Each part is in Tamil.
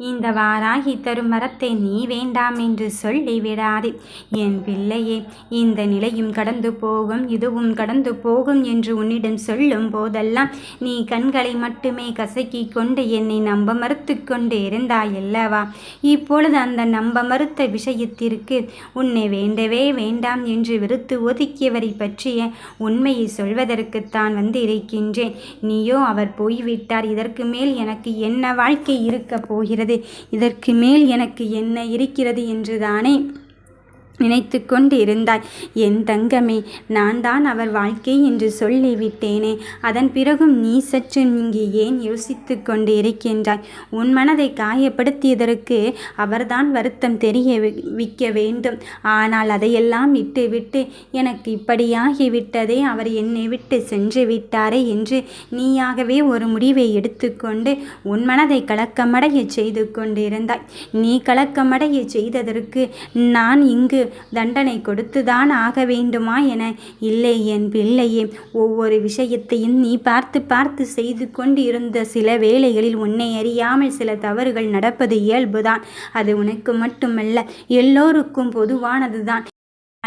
இந்த வாராகி தரும் மரத்தை நீ வேண்டாம் என்று சொல்லிவிடாதே என் பிள்ளையே இந்த நிலையும் கடந்து போகும் இதுவும் கடந்து போகும் என்று உன்னிடம் சொல்லும் போதெல்லாம் நீ கண்களை மட்டுமே கசக்கிக் கொண்டு என்னை நம்ப மறுத்து கொண்டு இருந்தாயல்லவா? இப்பொழுது அந்த நம்ப மறுத்த விஷயத்திற்கு உன்னை வேண்டவே வேண்டாம் என்று வெறுத்து ஒதுக்கியவரை பற்றிய உண்மையை சொல்வதற்குத்தான் வந்திருக்கின்றேன். நீயோ அவர் போய்விட்டார். இதற்கு மேல் எனக்கு என்ன வாழ்க்கை இருக்கப் போகிறது? இதற்கு மேல் எனக்கு என்ன இருக்கிறது என்றுதானே நினைத்து கொண்டு இருந்தாய் என் தங்கமே நான் தான் அவர் வாழ்க்கை என்று சொல்லிவிட்டேனே. அதன் பிறகும் நீ சற்று இங்கு ஏன் யோசித்து கொண்டு இருக்கின்றாய் உன் மனதை காயப்படுத்தியதற்கு அவர்தான் வருத்தம் தெரிய விக்க வேண்டும். ஆனால் அதையெல்லாம் விட்டுவிட்டு எனக்கு இப்படியாகிவிட்டதே. அவர் என்னை விட்டு சென்று விட்டாரே என்று நீயாகவே ஒரு முடிவை எடுத்துக்கொண்டு உன் மனதை கலக்கமடைய செய்து கொண்டிருந்தாய். நீ கலக்கமடைய செய்ததற்கு நான் இங்கு தண்டனை கொடுத்துதான் ஆக வேண்டுமா என இல்லை என் பிள்ளையே ஒவ்வொரு விஷயத்தையும் நீ பார்த்து பார்த்து செய்து கொண்டு இருந்த சில வேளைகளில் உன்னை அறியாமல் சில தவறுகள் நடப்பது இயல்புதான். அது உனக்கு மட்டுமல்ல எல்லோருக்கும் பொதுவானதுதான்.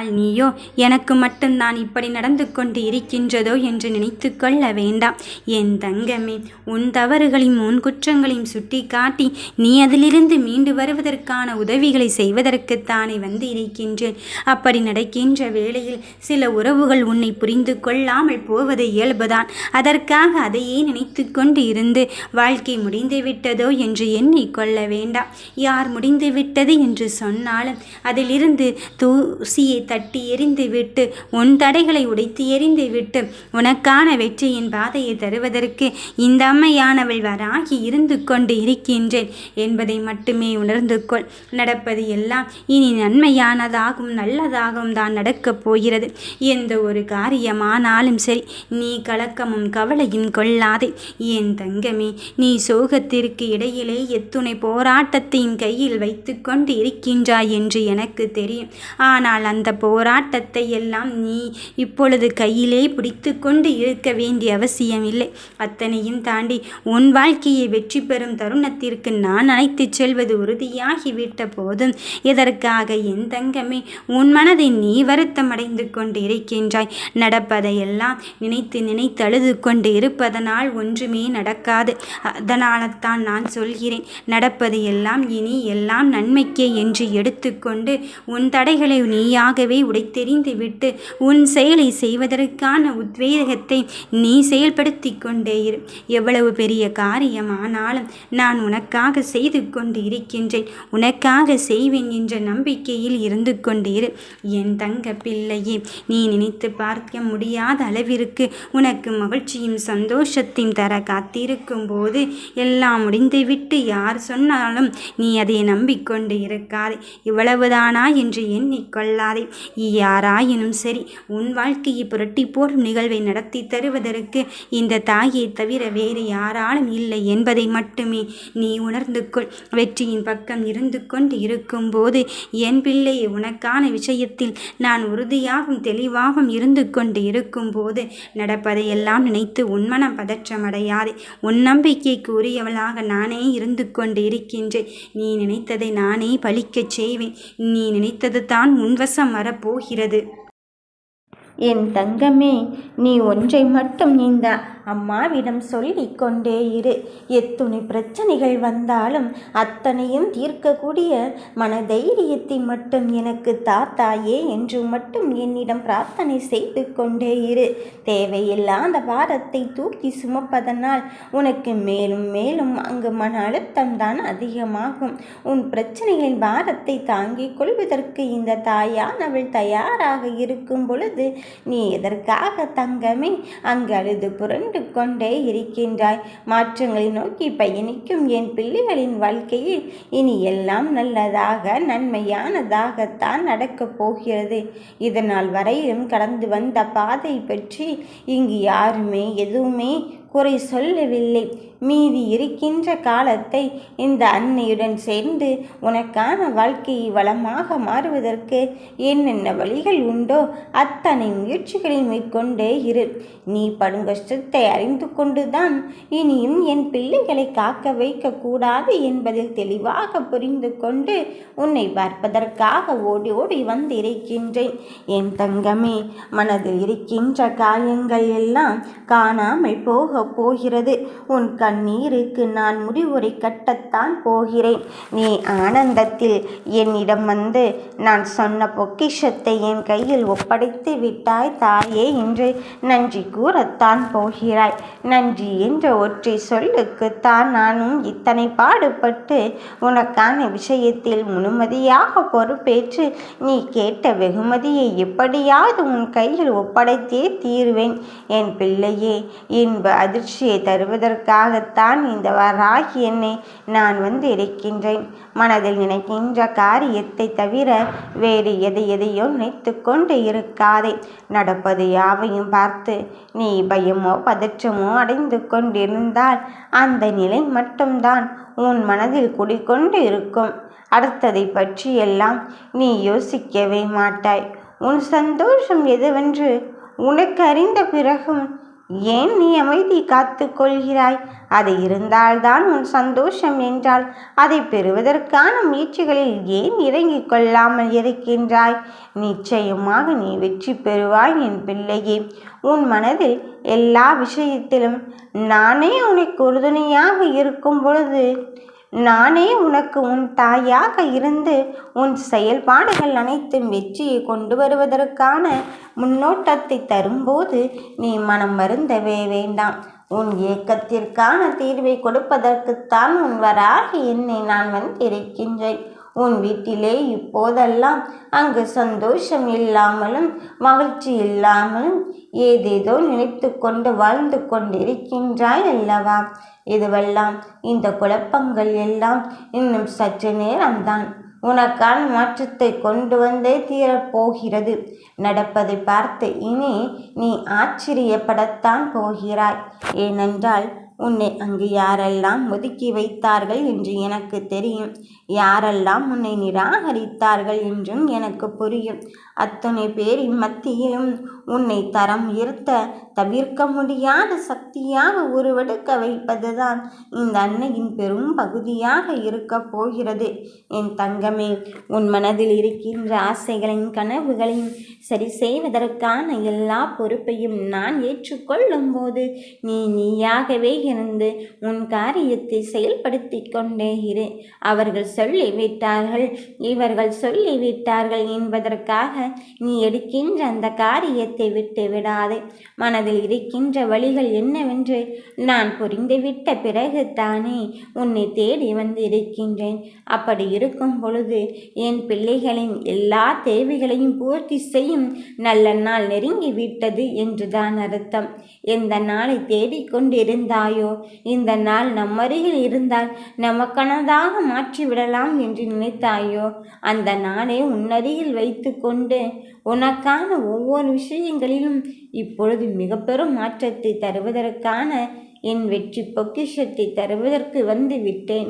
நீயோ எனக்கு மட்டும்தான் இப்படி நடந்து கொண்டு இருக்கின்றதோ என்று நினைத்து கொள்ள வேண்டாம். என் தங்கமே உன் தவறுகளையும் உன் குற்றங்களையும் சுட்டி காட்டி நீ அதிலிருந்து மீண்டு வருவதற்கான உதவிகளை செய்வதற்குத்தானே வந்து இருக்கின்றேன் அப்படி நடக்கின்ற வேளையில் சில உறவுகள் உன்னை புரிந்து கொள்ளாமல் போவது இயல்புதான். அதற்காக அதையே நினைத்து கொண்டு இருந்து வாழ்க்கை முடிந்து விட்டதோ என்று எண்ணிக்கொள்ள வேண்டாம். யார் முடிந்து விட்டது என்று சொன்னாலும் அதிலிருந்து தூசியை தட்டி எறிந்துவிட்டு உன் தடைகளை உடைத்து எறிந்துவிட்டு உனக்கான வெற்றியின் பாதையை தருவதற்கு இந்த அம்மையானவள் வராகி இருந்து கொண்டு இருக்கின்றேன் என்பதை மட்டுமே உணர்ந்து கொள். நடப்பது எல்லாம் இனி நன்மையானதாகவும் நல்லதாகவும் தான் நடக்கப் போகிறது. எந்த ஒரு காரியமானாலும் சரி நீ கலக்கமும் கவலையும் கொள்ளாதே. என் தங்கமே நீ சோகத்திற்கு இடையிலே எத்துணை போராட்டத்தையும் கையில் வைத்து கொண்டு இருக்கின்றாய் என்று எனக்கு தெரியும். ஆனால் அந்த போராட்டத்தை எல்லாம் நீ இப்பொழுது கையிலே பிடித்து கொண்டு இருக்க வேண்டிய அவசியம் இல்லை அத்தனையும் தாண்டி உன் வாழ்க்கையை வெற்றி பெறும் தருணத்திற்கு நான் அழைத்துச் செல்வது உறுதியாகிவிட்ட போதும். இதற்காக என் தங்கமே உன் மனதை நீ வருத்தமடைந்து கொண்டு இருக்கின்றாய் நடப்பதையெல்லாம் நினைத்து நினைத்து அழுது கொண்டு இருப்பதனால் ஒன்றுமே நடக்காது. அதனால்தான் நான் சொல்கிறேன் நடப்பது எல்லாம் இனி எல்லாம் நன்மைக்கே என்று எடுத்துக்கொண்டு உன் தடைகளை நீயாகவே உடைத்தெறிந்து விட்டு உன் செயலை செய்வதற்கான உத்வேகத்தை நீ செயல்படுத்தி கொண்டே இரு. எவ்வளவு பெரிய காரியமானாலும் நான் உனக்காக செய்து கொண்டு இருக்கின்றேன். உனக்காக செய்வேன் என்ற நம்பிக்கையில் இருந்து கொண்டிரு இரு. என் தங்க பிள்ளையே நீ நினைத்து பார்க்க முடியாத அளவிற்கு உனக்கு மகிழ்ச்சியும் சந்தோஷத்தையும் தர காத்திருக்கும் போது எல்லாம் முடிந்துவிட்டு யார் சொன்னாலும் நீ அதை நம்பிக்கொண்டு இருக்காதே. இவ்வளவுதானா என்று எண்ணிக்கொள்ளாதே யாராயினும் சரி உன் வாழ்க்கையை புரட்டி போடும் நிகழ்வை நடத்தி தருவதற்கு இந்த தாயை தவிர வேறு யாராலும் இல்லை என்பதை மட்டுமே நீ உணர்ந்து கொள். வெற்றியின் பக்கம் இருந்து கொண்டு இருக்கும்போது என் பிள்ளை உனக்கான விஷயத்தில் நான் உறுதியாகவும் தெளிவாகவும் இருந்து கொண்டு இருக்கும்போது நடப்பதையெல்லாம் நினைத்து உன்மனம் பதற்றமடையாதே உன் நம்பிக்கைக்கு உரியவளாக நானே இருந்து கொண்டு இருக்கின்றேன். நீ நினைத்ததை நானே பழிக்கச் செய்வேன். நீ நினைத்தது தான் உன்வசம் வரப்போகிறது. என் தங்கமே நீ ஒன்றை மட்டும் இந்த அம்மாவிடம் சொல்லிக் கொண்டே இரு. எத்துணை பிரச்சனைகள் வந்தாலும் அத்தனையும் தீர்க்கக்கூடிய மனதைரியத்தை மட்டும் எனக்கு தாத்தாயே என்று மட்டும் என்னிடம் பிரார்த்தனை செய்து கொண்டே இரு. தேவையில்லாத பாரத்தை தூக்கி சுமப்பதனால் உனக்கு மேலும் மேலும் அங்கு மன அழுத்தம் தான் அதிகமாகும். உன் பிரச்சனைகளின் பாரத்தை தாங்கிக் கொள்வதற்கு இந்த தாயானவள் தயாராக இருக்கும் பொழுது நீ எதற்காக தங்கமே அங்கு அழுது புரண்டு கொண்டே இருக்கின்றாய்? மாற்றங்களை நோக்கி பயணிக்கும் என் பிள்ளைகளின் வாழ்க்கையில் இனி எல்லாம் நல்லதாக நன்மையானதாகத்தான் நடக்கப் போகிறது. இதனால் வரையிலும் கடந்து வந்த பாதை பற்றி இங்கு யாருமே எதுவுமே குறை சொல்லவில்லை. மீதி இருக்கின்ற காலத்தை இந்த அன்னையுடன் சேர்ந்து உனக்கான வாழ்க்கையை வளமாக மாறுவதற்கு என்னென்ன வழிகள் உண்டோ அத்தனை முயற்சிகளை மேற்கொண்டே இரு. நீ படும் கஷ்டத்தை அறிந்து கொண்டுதான் இனியும் என் பிள்ளைகளை காக்க வைக்கக்கூடாது என்பதில் தெளிவாக புரிந்து கொண்டு உன்னை பார்ப்பதற்காக ஓடி ஓடி வந்திருக்கின்றேன். என் தங்கமே மனதில் இருக்கின்ற காயங்கள் எல்லாம் காணாமல் போக போகிறது. உன் கண்ணீருக்கு நான் முடிவுரை கட்டத்தான் போகிறேன். நீ ஆனந்தத்தில் என்னிடம் வந்து நான் சொன்ன பொக்கிஷத்தை என் கையில் ஒப்படைத்து விட்டாய் தாயே என்று நன்றி கூறத்தான் போகிறாய். நன்றி என்ற ஒற்றை சொல்லுக்குத்தான் நானும் இத்தனை பாடுபட்டு உனக்கான விஷயத்தில் முழுமதியாக பொறுப்பேற்று நீ கேட்ட வெகுமதியை எப்படியாவது உன் கையில் ஒப்படைத்தே தீருவேன். என் பிள்ளையே இன்ப அதிர்ச்சியை தருவதற்காகத்தான் இந்த வராகி என்னை நான் வந்து இருக்கின்றேன் மனதில் நினைக்கின்ற காரியத்தை தவிர வேறு எதை எதையோ நினைத்து கொண்டு இருக்காதே. நடப்பது யாவையும் பார்த்து நீ பயமோ பதற்றமோ அடைந்து கொண்டிருந்தால் அந்த நிலை மட்டும்தான் உன் மனதில் குடிக்கொண்டு இருக்கும். அடுத்ததை பற்றியெல்லாம் நீ யோசிக்கவே மாட்டாய். உன் சந்தோஷம் எதுவென்று உனக்கு அறிந்த பிறகும் ஏன் நீ அமைதி காத்து கொள்கிறாய் அது இருந்தால்தான் உன் சந்தோஷம் என்றால் அதை பெறுவதற்கான முயற்சிகளில் ஏன் இறங்கிக் கொள்ளாமல் இருக்கின்றாய்? நிச்சயமாக நீ வெற்றி பெறுவாய் என் பிள்ளையே. உன் மனதில் எல்லா விஷயத்திலும் நானே உனக்கு உறுதுணையாக இருக்கும் பொழுது நானே உனக்கு உன் தாயாக இருந்து உன் செயல்பாடுகள் அனைத்தும் வெற்றியை கொண்டு வருவதற்கான முன்னோட்டத்தை தரும்போது நீ மனம் வருந்தவே வேண்டாம். உன் ஏக்கத்திற்கான தீர்வை கொடுப்பதற்குத்தான் உன் வராகி என்னை நான் வந்திருக்கின்றேன். உன் வீட்டிலே இப்போதெல்லாம் அங்கு சந்தோஷம் இல்லாமலும் மகிழ்ச்சி இல்லாமலும் ஏதேதோ நினைத்து கொண்டு வாழ்ந்து கொண்டிருக்கின்றாய் அல்லவா? இதுவெல்லாம் இந்த குழப்பங்கள் எல்லாம் இன்னும் சற்று நேரம்தான். உனக்கான மாற்றத்தை கொண்டு வந்தே தீரப்போகிறது. நடப்பதை பார்த்து இனி நீ ஆச்சரியப்படத்தான் போகிறாய். ஏனென்றால் உன்னை அங்கு யாரெல்லாம் ஒதுக்கி வைத்தார்கள் என்று எனக்கு தெரியும். யாரெல்லாம் உன்னை நிராகரித்தார்கள் என்றும் எனக்கு புரியும். அத்தனை பேரின் மத்தியிலும் உன்னை தரம் உயர்த்த தவிர்க்க முடியாத சக்தியாக உருவெடுக்க வைப்பதுதான் இந்த அன்னையின் பெரும் பகுதியாக இருக்க போகிறது. என் தங்கமே உன் மனதில் இருக்கின்ற ஆசைகளையும் கனவுகளையும் சரி செய்வதற்கான எல்லா பொறுப்பையும் நான் ஏற்றுக்கொள்ளும் போது நீ நீயாகவே இருந்து உன் காரியத்தை செயல்படுத்தி கொண்டே இரு. அவர்கள் சொல்லிவிட்டார்கள் இவர்கள் சொல்லிவிட்டார்கள் என்பதற்காக நீ எடுக்கின்ற அந்த காரியத்தை விட்டு விடாதே. மனதில் இருக்கின்ற வழிகள் என்னவென்று நான் புரிந்துவிட்ட பிறகு தானே உன்னை தேடி வந்து இருக்கின்றேன் அப்படி இருக்கும் பொழுது என் பிள்ளைகளின் எல்லா தேவைகளையும் பூர்த்தி செய்யும் நல்ல நாள் நெருங்கி விட்டது என்றுதான் அர்த்தம். எந்த நாளை தேடிக்கொண்டிருந்தாயோ இந்த நாள் நம்மருகில் இருந்தால் நமக்கானதாக மாற்றிவிடலாம் என்று நினைத்தாயோ அந்த நாளை உன்னருகில் வைத்து கொண்டு உனக்கான ஒவ்வொரு விஷயங்களிலும் இப்பொழுது மிக பெரும் மாற்றத்தை தருவதற்கான என் வெற்றி பொக்கிஷத்தை தருவதற்கு வந்து விட்டேன்.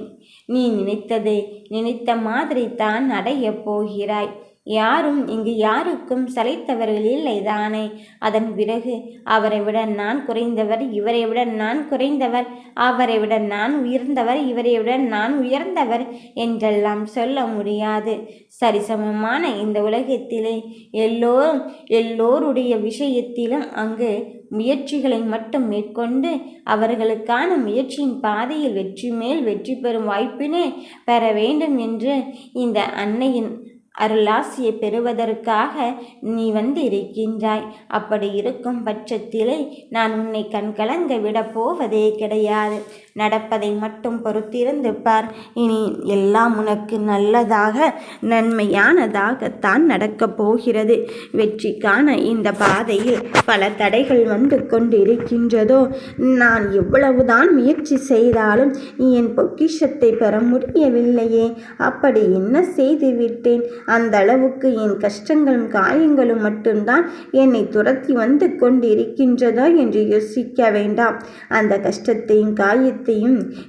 நீ நினைத்ததை நினைத்த மாதிரி தான் அடையப் போகிறாய். யாரும் இங்கு யாருக்கும் சளைத்தவர்கள் இல்லை தானே அதன் பிறகு அவரை விட நான் குறைந்தவர் இவரை விட நான் குறைந்தவர் அவரை விட நான் உயர்ந்தவர் இவரை விட நான் உயர்ந்தவர் என்றெல்லாம் சொல்ல முடியாது. சரிசமமான இந்த உலகத்திலே எல்லோரும் எல்லோருடைய விஷயத்திலும் அங்கு முயற்சிகளை மட்டும் மேற்கொண்டு அவர்களுக்கான முயற்சியின் பாதையில் வெற்றி மேல் வெற்றி பெறும் வாய்ப்பினை பெற வேண்டும் என்று இந்த அன்னையின் அருளாசியை பெறுவதற்காக நீ வந்து இருக்கின்றாய். அப்படி இருக்கும் பட்சத்திலே நான் உன்னை கண்கலங்க விடப் போவதே கிடையாது. நடப்பதை மட்டும் பொறுத்திருந்து பார் இனி எல்லாம் உனக்கு நல்லதாக நன்மையானதாகத்தான் நடக்கப் போகிறது. வெற்றிக்கான இந்த பாதையில் பல தடைகள் வந்து கொண்டிருக்கின்றதோ நான் எவ்வளவுதான் முயற்சி செய்தாலும் என் பொக்கிஷத்தை பெற முடியவில்லையே. அப்படி என்ன செய்து விட்டேன் அந்த அளவுக்கு என் கஷ்டங்களும் காயங்களும் மட்டும்தான் என்னை துரத்தி வந்து கொண்டிருக்கின்றதோ என்று யோசிக்க வேண்டாம். அந்த கஷ்டத்தையும் காயத்தையும்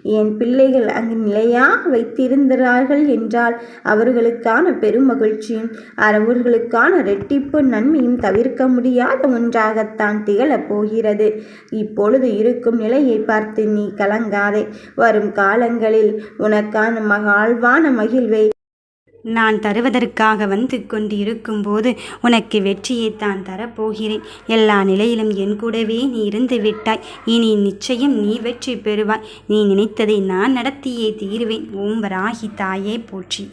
என் பிள்ளைகள் அங்கு நிலையாக வைத்திருந்தார்கள் என்றால் அவர்களுக்கான பெருமகிழ்ச்சியும் அவர்களுக்கான ரெட்டிப்பு நன்மையும் தவிர்க்க முடியாத ஒன்றாகத்தான் திகழப் போகிறது. இப்பொழுது இருக்கும் நிலையை பார்த்து நீ கலங்காதே. வரும் காலங்களில் உனக்கான மகாழ்வான மகிழ்வை நான் தருவதற்காக வந்து கொண்டு இருக்கும்போது உனக்கு வெற்றியைத்தான் தரப்போகிறேன். எல்லா நிலையிலும் என் கூடவே நீ இருந்து விட்டாய். இனி நிச்சயம் நீ வெற்றி பெறுவாய். நீ நினைத்ததை நான் நடத்தியே தீருவேன். ஓம் வராகி தாயே போற்றி.